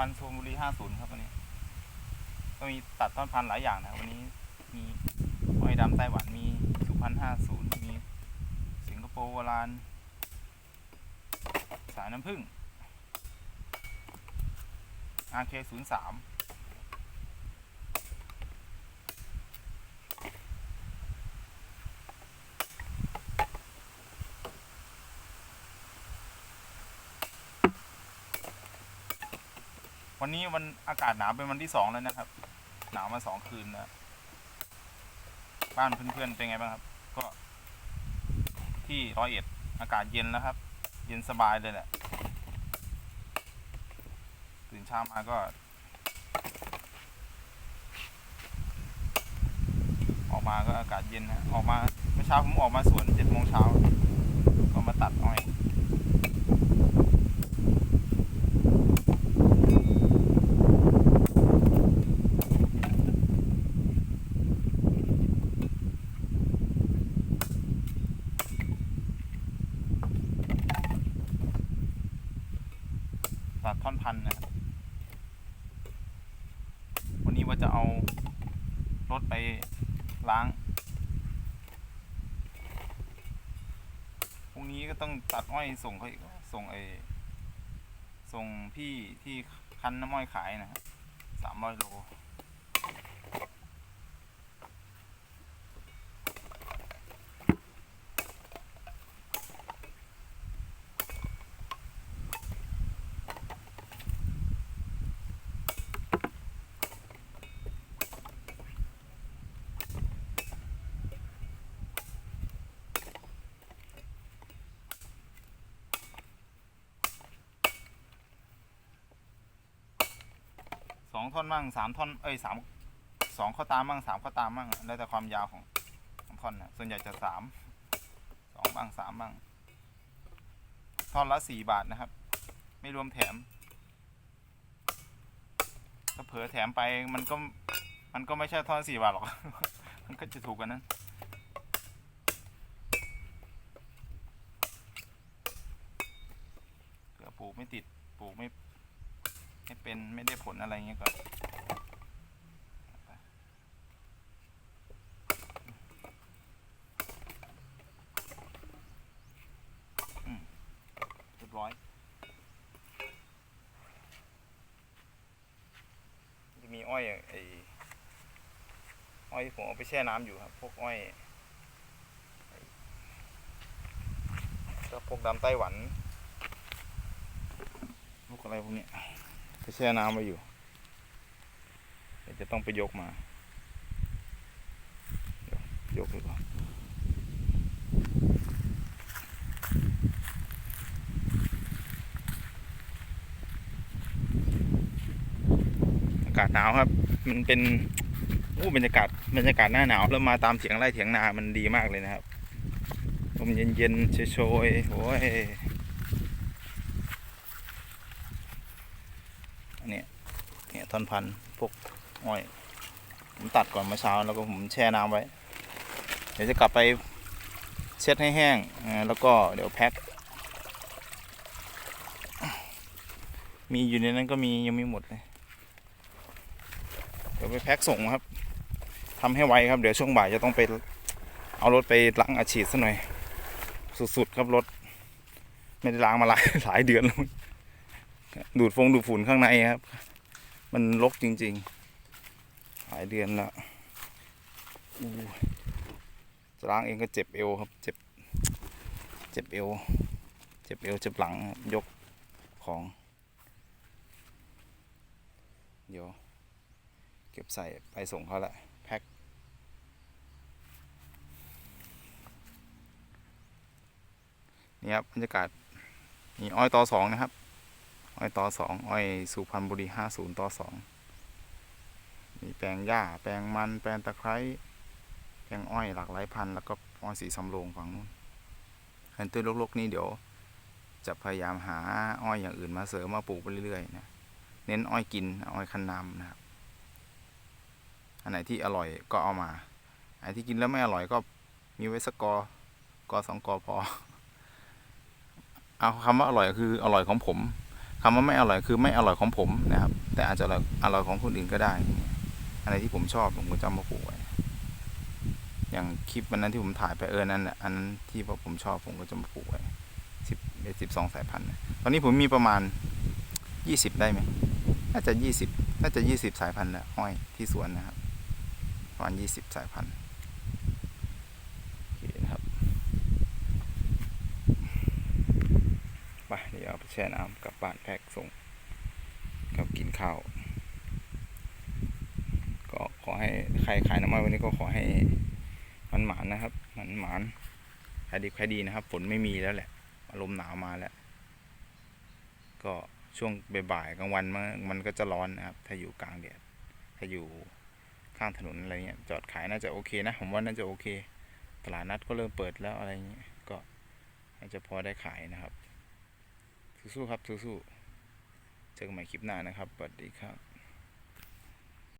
พันธุ์ชลบุรีห้าศูนย์ครับวันนี้ ก็มีตัดต้นพันธุ์หลายอย่างนะวันนี้มีไอ้ดำไต้หวันมีสุพรรณห้าศูนย์มีสิงคโปร์โบราณสายน้ำผึ้ง RK03 วันนี้วันอากาศหนาวเป็นวันที่สองแล้วนะครับ หนาวมาสองคืนแล้วบ้านเพื่อนๆเป็นไงบ้างครับ ก็ที่ร้อยเอ็ดอากาศเย็นแล้วครับ เย็นสบายเลยแหละตื่นเช้ามาก็ ออกมาก็อากาศเย็นนะออกมาเมื่อเช้าผมออกมาสวนเจ็ดโมงเช้าก็มาตัดอ้อย ตัดท่อนพันนะครับวันนี้ว่าจะเอารถไปล้าง พรุ่งนี้ก็ต้องตัดอ้อยส่งเขาอีกส่งไอส่งพี่ที่คั้นน้ำอ้อยขายนะฮะสามร้อยโล องท่อนมั่งสามท่อน เอ้ยสามสองข้อตามมั่งสามข้อตามมั่งแล้วแต่ความยาวของของท่อนนะส่วนใหญ่จะสามสองบ้างสามบ้างท่อนละสี่บาทนะครับ ไม่รวมแถมถ้าเผลอแถมไปมันก็มันก็ไม่ใช่ท่อนสี่บาทหรอก มันก็จะถูกกว่านั้นเผื่อปลูกไม่ติดปลูกไม่ ไม่เป็นไม่ได้ผลอะไรเงี้ยก็อืมเรียบร้อยจะมีอ้อยไอ้อ้อยที่ผมเอาไปแช่น้ำอยู่ครับ พวกอ้อยไอ้ก็พวกดำไต้หวัน พวกอะไรพวกเนี้ย ไปแช่น้ำไว้อยู่เดี๋ยวจะต้องไปยกมายวยกดีกว่าอากาศหนาวครับ มันเป็นโอ้บรรยากาศบรรยากาศหน้าหนาวแล้วมาตามเถียงไร่เถียงนามันดีมากเลยนะครับลมเย็นๆโชยๆโอ้ย อัน เนี้ยเนี่ยท่อนพันธุ์พวกอ้อยผมตัดก่อนเมื่อเช้าแล้วก็ผมแช่น้ำไว้ เดี๋ยวจะกลับไปเช็ดให้แห้งแล้วก็เดี๋ยวแพ็คมีอยู่ในนั้นก็มียังไม่หมดเลย เดี๋ยวไปแพ็คส่งครับทำให้ไวครับเดี๋ยวช่วงบ่ายจะต้องไปเอารถไปล้างอาชีพซะหน่อย สุดๆครับรถ ไม่ได้ล้างมาหลายหลายเดือนแล้ว ดูดฟงดูดฝุ่นข้างในครับ มันรกจริงๆ หลายเดือนล้วอู้จะล้างเองก็เจ็บเอวครับ เจ็บ เจ็บเอว เจ็บเอวเจ็บหลังยกของ เดี๋ยว เก็บใส่ไปส่งเขาแหละแพ็คนี่ครับบรรยากาศนี่อ้อยต่อสองนะครับ อ้อยต่อสองอ้อยสุพรรณบุรีห้าศูนย์ต่อสองมีแปลงหญ้า แปลงมัน แปลงตะไคร้ แปลงอ้อยหลากหลายพันธุ์แล้วก็อ้อยสีสำโรงฝั่งนู้นเห็นตัวลกๆ นี้เดี๋ยวจะพยายามหาอ้อยอย่างอื่นมาเสริมมาปลูกไปเรื่อยๆนะ เน้นอ้อยกิน อ้อยคันนำนะครับ อันไหนที่อร่อยก็เอามา อันที่กินแล้วไม่อร่อยก็มีไว้สักกอกอสองกอพอ เอาคำว่าอร่อยคืออร่อยของผม คำว่าไม่อร่อยคือไม่อร่อยของผมนะครับ แต่อาจจะอร่อยของคนอื่นก็ได้อะไรที่ผมชอบผมก็จะมาปลูกไว้อย่างคลิปวันนั้นที่ผมถ่ายไปเออนั่นแหละอันนั้นที่ผมชอบผมก็จะมาปลูกไว้สิบสิบสองสายพันธุ์ตอนนี้ผมมีประมาณยี่สิบได้ไหมน่าจะยี่สิบน่าจะยี่สิบสายพันธุ์แหละอ้อยที่สวนนะครับประมาณยี่สิบสายพันธุ์โอเคนะครับ ไปเดี๋ยวเอาไปแช่น้ำกลับบ้านแพ็กส่งกับกินข้าว ก็ขอให้ใครขายน้ำมันวันนี้ก็ขอให้มันหมานนะครับ มันหมานขายดีขายดีนะครับ ฝนไม่มีแล้วแหละ อารมณ์หนาวมาแล้ว ก็ช่วงบ่ายๆกลางวันมันมันก็จะร้อนนะครับ ถ้าอยู่กลางแดด ถ้าอยู่ข้างถนนอะไรเงี้ย จอดขายน่าจะโอเคนะ ผมว่าน่าจะโอเค ตลาดนัดก็เริ่มเปิดแล้วอะไรเงี้ย ก็น่าจะพอได้ขายนะครับ สู้ๆครับสู้ๆเจอกันใหม่คลิปหน้านะครับสวัสดีครับ